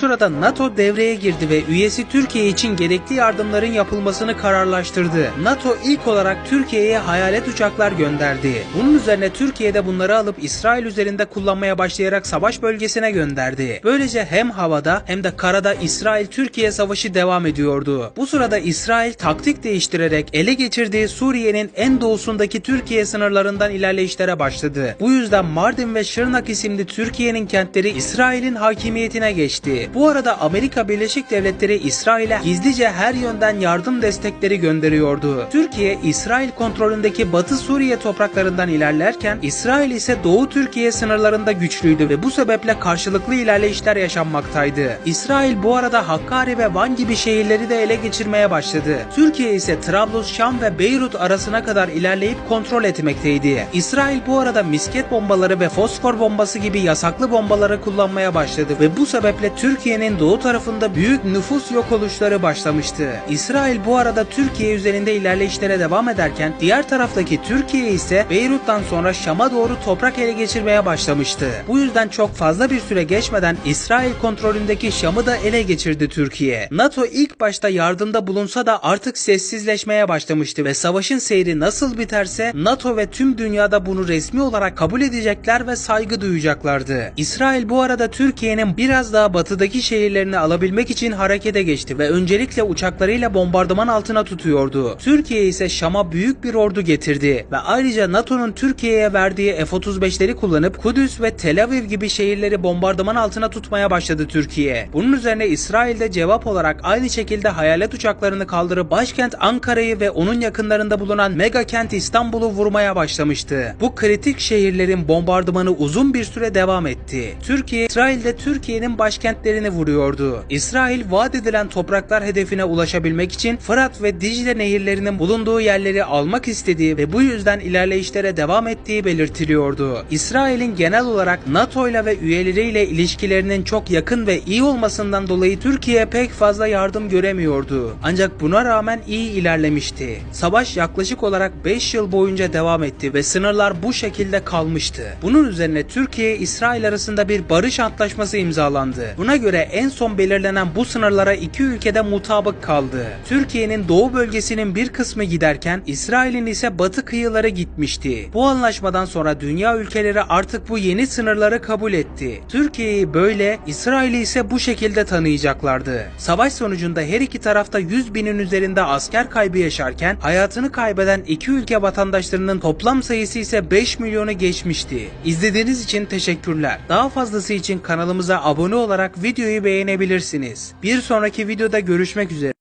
sırada NATO devreye girdi ve üyesi Türkiye için gerekli yardımların yapılmasını kararlaştırdı. NATO ilk olarak Türkiye'ye hayalet uçaklar gönderdi. Bunun üzerine Türkiye de bunları alıp İsrail üzerinde kullanmaya başlayarak savaş bölgesine gönderdi. Böylece hem havada hem de karada İsrail-Türkiye savaşı devam ediyordu. Bu sırada İsrail taktik değiştirerek ele geçirdiği Suriye'nin en doğusundaki Türkiye sınırlarından ilerleyişlere başladı. Bu yüzden Mardin ve Şırnak isimli Türkiye'nin kentleri İsrail'in hakimiyetine geçti. Bu arada Amerika Birleşik Devletleri İsrail'e gizlice her yönden yardım destekleri gönderiyordu. Türkiye, İsrail kontrolündeki Batı Suriye topraklarından ilerlerken İsrail ise Doğu Türkiye sınırlarında güçlüydü ve bu sebeple karşılıklı ilerleyişler yaşanmaktaydı. İsrail bu arada Hakkari ve Van gibi şehirleri de ele geçirmeye başladı. Türkiye ise Trablus, Şam ve Beyrut arasına kadar ilerleyip kontrol etmekteydi. İsrail bu arada misket bombaları ve fosfor bombası gibi yasaklı bombaları kullanmaya başladı ve bu sebeple Türkiye'nin doğu tarafında büyük nüfus yok oluşları başlamıştı. İsrail bu arada Türkiye üzerinde ilerleyişlere devam ederken diğer taraftaki Türkiye ise Beyrut'tan sonra Şam'a doğru toprak ele geçirmeye başlamıştı. Bu yüzden çok fazla bir süre geçmeden İsrail kontrolündeki Şam'ı da ele geçirdi Türkiye. NATO ilk başta yardımda bulunsa da artık sessizleşmeye başlamıştı ve savaşın seyri nasıl biterse NATO ve tüm dünyada bunu resmi olarak kabul edecekler ve saygı duyacaklardı. İsrail bu arada Türkiye'nin biraz daha batıdaki şehirlerini alabilmek için harekete geçti ve öncelikle uçaklarıyla bombardıman altına tutuyordu. Türkiye ise Şam'a büyük bir ordu getirdi ve ayrıca NATO'nun Türkiye'ye verdiği F-35'leri kullanıp Kudüs ve Tel Aviv gibi şehirleri bombardıman altına tutmaya başladı Türkiye. Bunun üzerine İsrail de cevap olarak aynı şekilde hayalet uçaklarını kaldırıp başkent Ankara'yı ve onun yakınlarında bulunan mega kent İstanbul'u vurmaya başlamıştı. Bu kritik şehirlerin bombardımanı uzun bir süre devam etti. Türkiye, İsrail'de Türkiye'nin başkentlerini vuruyordu. İsrail vaat edilen topraklar hedefine ulaşabilmek için Fırat ve Dicle nehirlerinin bulunduğu yerleri almak istediği ve bu yüzden ilerleyişlere devam ettiği belirtiliyordu. İsrail'in genel olarak NATO ile ve üyeleriyle ilişkilerinin çok yakın ve iyi olmasından dolayı Türkiye pek fazla yardım göremiyordu. Ancak buna rağmen iyi ilerlemişti. Savaş yaklaşık olarak 5 yıl boyunca devam etti ve sınırlar bu şekilde kalmıştı. Bunun üzerine Türkiye İsrail arasında bir barış antlaşması imzalandı. Buna göre en son belirlenen bu sınırlara iki ülkede mutabık kaldı. Türkiye'nin doğu bölgesinin bir kısmı giderken İsrail'in ise batı kıyıları gitmişti. Bu anlaşmadan sonra dünya ülkeleri artık bu yeni sınırları kabul etti. Türkiye'yi böyle, İsrail'i ise bu şekilde tanıyacaklardı. Savaş sonucunda her iki tarafta 100 binin üzerinde asker kaybı yaşarken hayatını kaybeden iki ülke vatandaşlarının toplam sayısı ise 5 milyonu geçmişti. İzlediğiniz için teşekkürler. Daha fazlası için kanalımıza abone olarak videoyu beğenebilirsiniz. Bir sonraki videoda görüşmek üzere.